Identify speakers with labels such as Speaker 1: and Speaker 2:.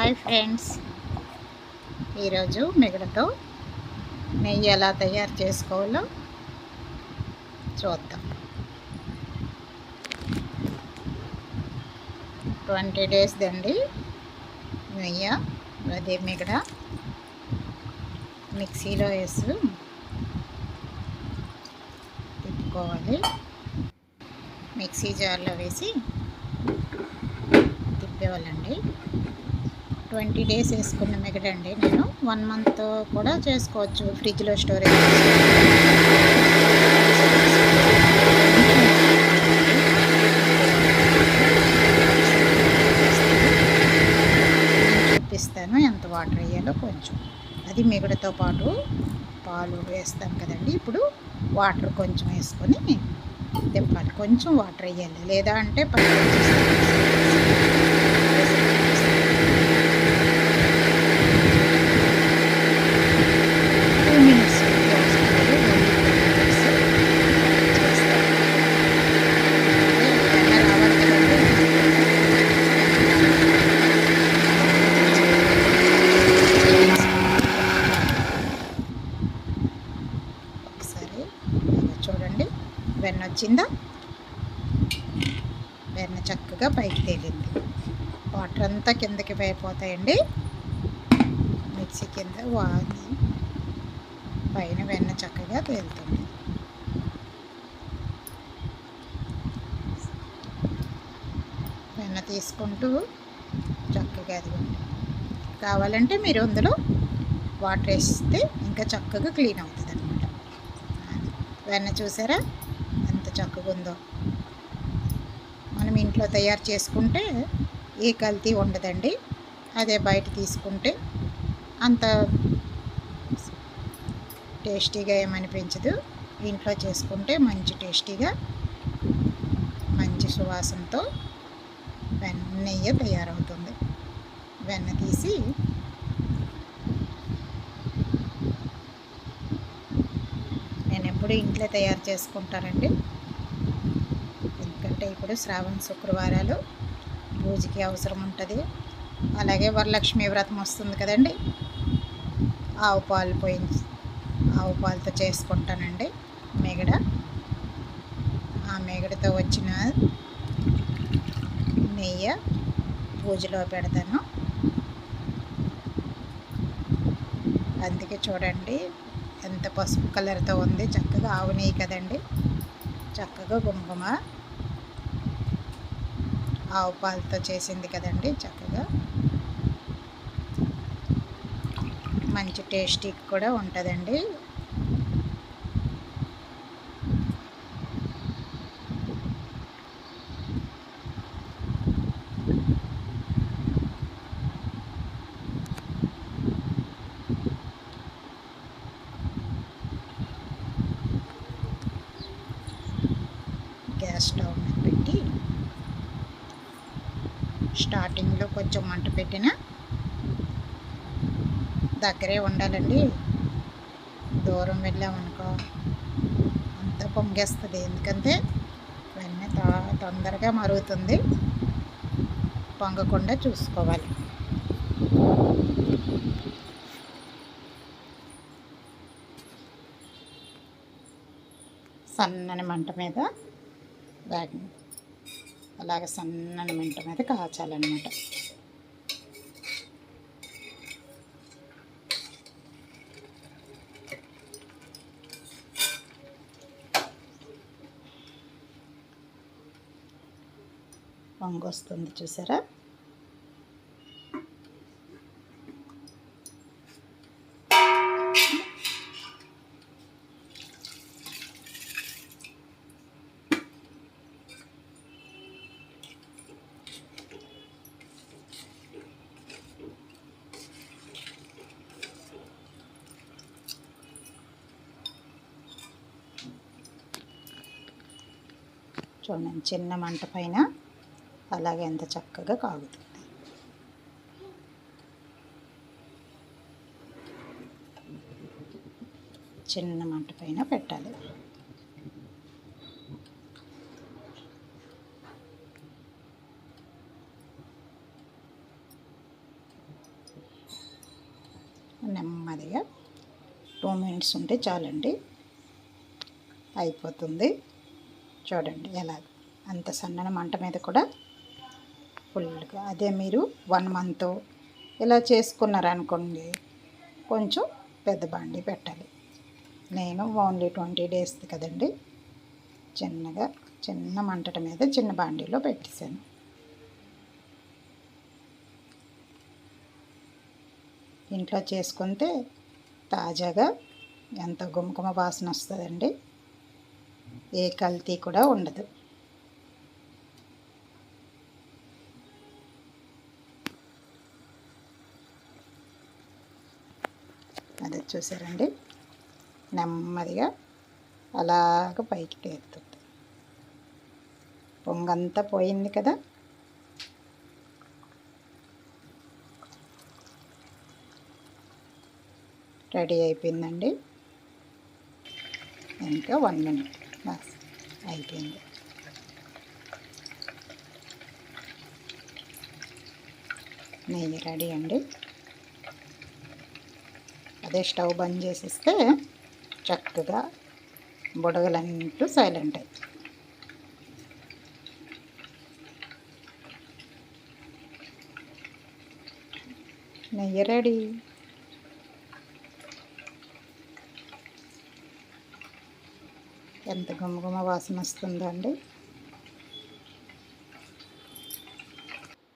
Speaker 1: Hi friends. ఈరోజు మిగడతో నెయ్యి ఎలా తయారు చేసుకోవాలో చూద్దాం. ట్వంటీ డేస్ దండి నెయ్యి అదే మిగడ మిక్సీలో వేసి తిప్పుకోవాలి. మిక్సీ జార్లో వేసి తిప్పేవాళ్ళండి. ట్వంటీ డేస్ వేసుకున్న మిగడండి నేను. వన్ మంత్ కూడా చేసుకోవచ్చు ఫ్రిడ్జ్లో స్టోరేజ్ చూపిస్తాను ఎంత వాటర్ వేయాలో కొంచెం. అది మిగడతో పాటు పాలు వేస్తాం కదండి. ఇప్పుడు వాటర్ కొంచెం వేసుకొని తిప్పాలి. కొంచెం వాటర్ వేయాలి. లేదా అంటే పచ్చి టూ మినిట్స్ ఒకసారి చూడండి వెన్న వచ్చిందా? వెన్న చక్కగా పైకి తేలింది. వాటర్ అంతా కిందకి పైపోతాయండి మిక్సీ కింద వాగి పైన వెన్న చక్కగా తేలుతుంది. వెన్న తీసుకుంటూ చక్కగా అది కావాలంటే మీరు అందులో వాటర్ వేస్తే ఇంకా చక్కగా క్లీన్ అవుతుంది అనమాట వెన్న చూసారా? చక్కగా ఉందో మనం ఇంట్లో తయారు చేసుకుంటే ఏ కల్తీ ఉండదండి. అదే బయట తీసుకుంటే అంత టేస్టీగా ఏమనిపించదు ఇంట్లో చేసుకుంటే మంచి టేస్టీగా మంచి సువాసనతో వెన్న నెయ్యి తయారవుతుంది. వెన్న తీసి నేను ఎప్పుడు ఇంట్లో తయారు చేసుకుంటానండి. ఎందుకంటే శ్రావణ శుక్రవారాలు. పూజకి అవసరం ఉంటుంది. అలాగే వరలక్ష్మి వ్రతం వస్తుంది కదండి. ఆవు పాలు పోయించి ఆవు పాలతో చేసుకుంటానండి మేగడ. ఆ మేగడతో వచ్చిన నెయ్యి పూజలో పెడతాను. అందుకే చూడండి ఎంత పసుపు కలర్తో ఉంది. చక్కగా ఆవు నెయ్యి కదండి. చక్కగా కుంకుమ. ఆవు పాలతో చేసింది కదండి చక్కగా. మంచి టేస్టీ కూడా ఉంటుందండి గ్యాస్ స్టవ్ మీద పెట్టి స్టార్టింగ్లో కొంచెం మంట పెట్టిన దగ్గరే ఉండాలండి. దూరం వెళ్ళామనుకో అంతా పొంగేస్తుంది. ఎందుకంటే వెన్న తొందరగా మరుగుతుంది. పొంగకుండా చూసుకోవాలి. సన్నని మంట మీద వేగ అలాగే సన్నని మంట మీద కాచాలన్నమాట. వంగొస్తుంది చూసారా? చూడండి. చిన్న మంట పైన అలాగే ఎంత చక్కగా కాగుతుంది. చిన్న మంట పైన పెట్టాలి. నెమ్మదిగా టూ మినిట్స్ ఉంటే చాలండి. అయిపోతుంది. చూడండి ఎలా అంత సన్నని మంట మీద కూడా ఫుల్గా. అదే మీరు వన్ మంత్ ఇలా చేసుకున్నారనుకోండి కొంచెం పెద్ద బాండి పెట్టాలి. నేను ఓన్లీ ట్వంటీ డేస్ కదండి చిన్నగా చిన్న మంటట మీద చిన్న బాండీలో పెట్టేశాను. ఇంట్లో చేసుకుంటే తాజాగా ఎంత గుమగుమ వాసన వస్తుందండి. ఏ కల్తీ కూడా ఉండదు. అది చూసారండి? నెమ్మదిగా అలాగ పైకి తేరుతుంది పొంగంతా పోయింది కదా? రెడీ అయిపోయిందండి. ఇంకా వన్ మినిట్. బస్ అయిపోయింది. నెయ్యి రెడీ అండి. అదే స్టవ్ బంద్ చేసిస్తే చక్కగా బుడగలంటూ సైలెంట్ అయ్యి నెయ్యి రెడీ. ఎంత గుమగుమ వాసన వస్తుందండి.